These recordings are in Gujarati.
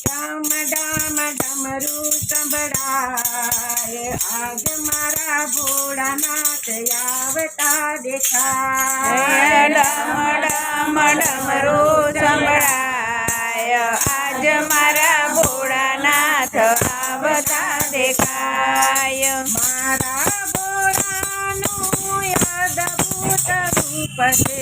ડામ ડામ ડમરું સંભળાય. આજ મારા ભોળાનાથ આવતા દેખાય ડમ ડામ ડમરું સંભળાય આજ મારા ભોળાનાથ આવતા દેખાય મારા ભોળાનું અદભુત રૂપ છે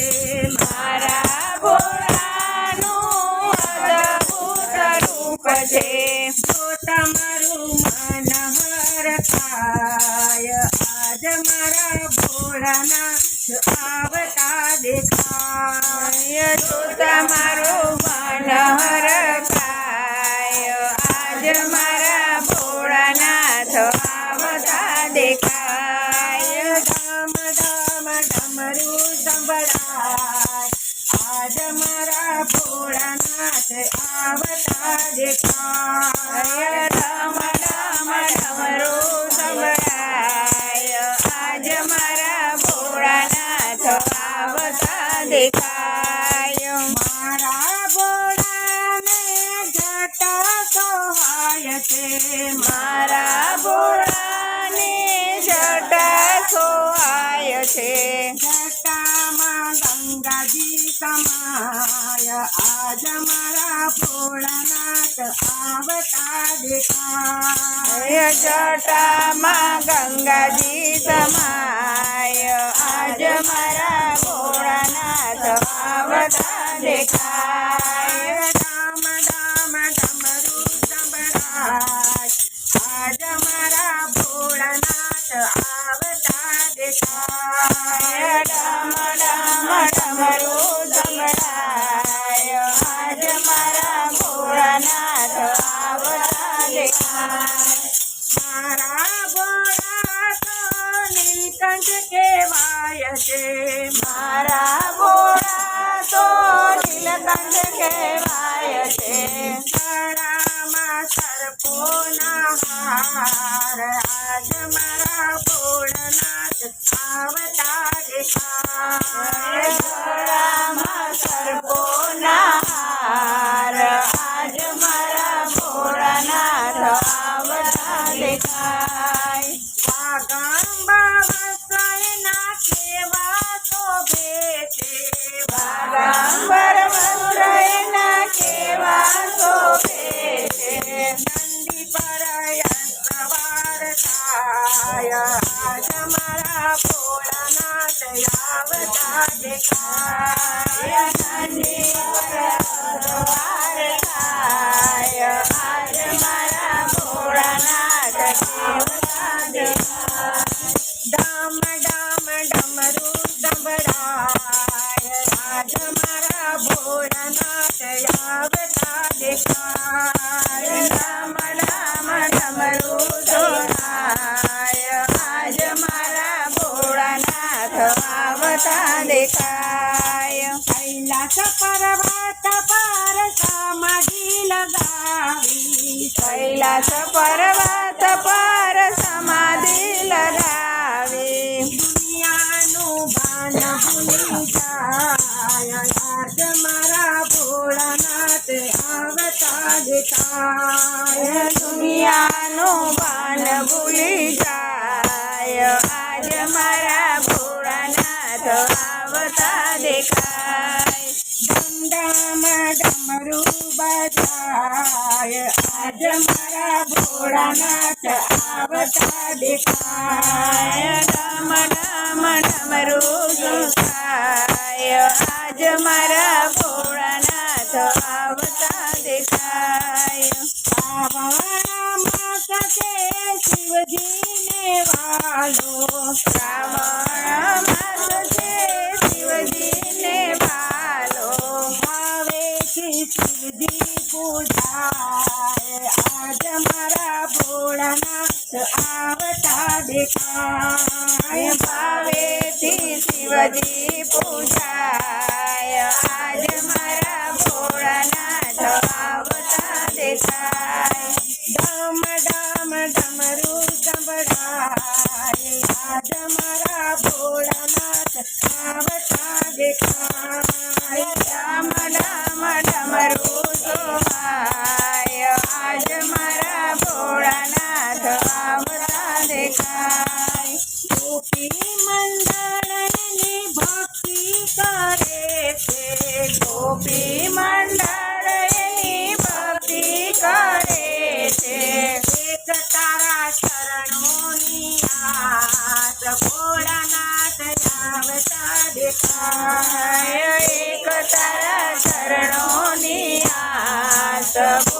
આવતા દેખાય. તો તમારો મન હરખાય આજ મારા ભોળાનાથ આવતા દેખાય. ધમ ધમ, ધમરું સંભળાય. આજ મારા ભોળાનાથ આવતા દેખાય. દેખાય મારા બોળાને જટા સહાય છે. મારા ભોળાને જટ સહાય છે. જટામાં ગંગાજી સમાય. આજ મારા ભોળાનાથ આવતા દેખાય. જટામાં ગંગાજી સમાય. આજ મારા દેખાય રામ રામ ડમરું સંભળાય આજ મારા ભોળાનાથ આવતા દેખાય ડમ ડમ ડમરું સંભળાય આજ મારા time. ડામ ડામ ડમરું સંભળાય લગાવી કૈલાસ પર્વત પર સમાધિ લગાવી દુનિયાનું ભાન ભૂલી જાય આજ મારા ભોળાનાથ આવતા દેખાય દુનિયાનું ભાન ભૂલી જાય આજ મારા ભોળાનાથ આવતા દેખાય ડમરું બજાય આજ મારા ભોળાનાથ આવતા દેખાય ડમ ડમ ડમરું સુખાય આજ મારા ભાવેથી શિવજી પૂજાય આજ મારા ભોળાનાથ આવતા દેખાય ડમ ડમ ડમરું સંભળાય આજ મારા ભોળાનાથ આવતા દેખાય ડમ ડમ ભોળાનાથ આવતા દેખાય એક તારા ચરણોની આસ.